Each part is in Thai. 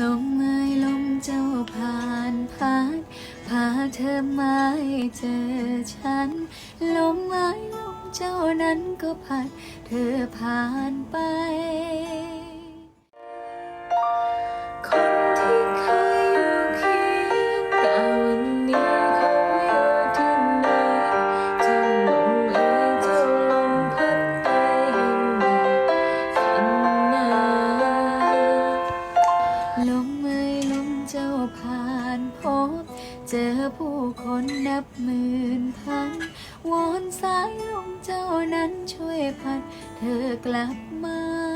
ลมเอ่ยลมเจ้าผ่านพัดพาเธอมาให้เจอฉัน ลมเอ่ยลมเจ้านั้นก็พัด เธอผ่านไป อผู้คนนับหมื่นพันวอนสายลมเจ้านั้นช่วยพัดเธอกลับมา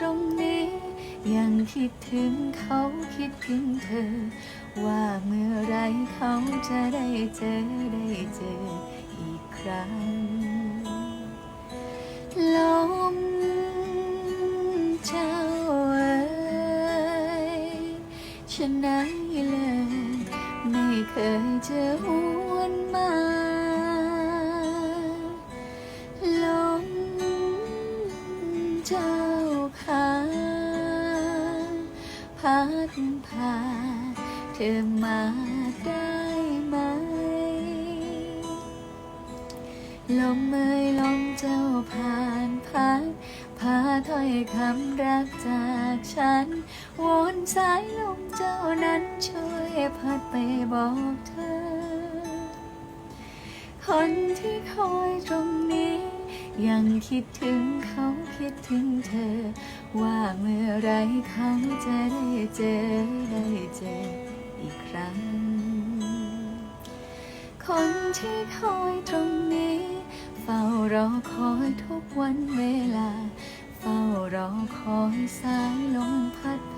ตรงนี้ ยังคิดถึงเขาคิดถึงเธอ ว่าเมื่อไรเขาจะได้เจอได้เจออีกครั้งลมเจ้าเอ๋ยฉันไหนเลย ไม่เคยจะหวนมา ขาพัดพาเธอมาได้ไหม ลมเอ่ยลมเจ้าผ่านพัดพาถ้อยคำรักจากฉันวอนสายลมเจ้านั้นช่วยพัดไปบอกเธอ คนที่คอยตรงนี้ ยังคิดถึงเขาคิดถึงเธอ ว่าเมื่อไรเขาจะได้เจอได้เจออีกครั้ง คนที่คอยตรงนี้ เฝ้ารอคอยทุกวันเวลา เฝ้ารอคอยสายลมพัด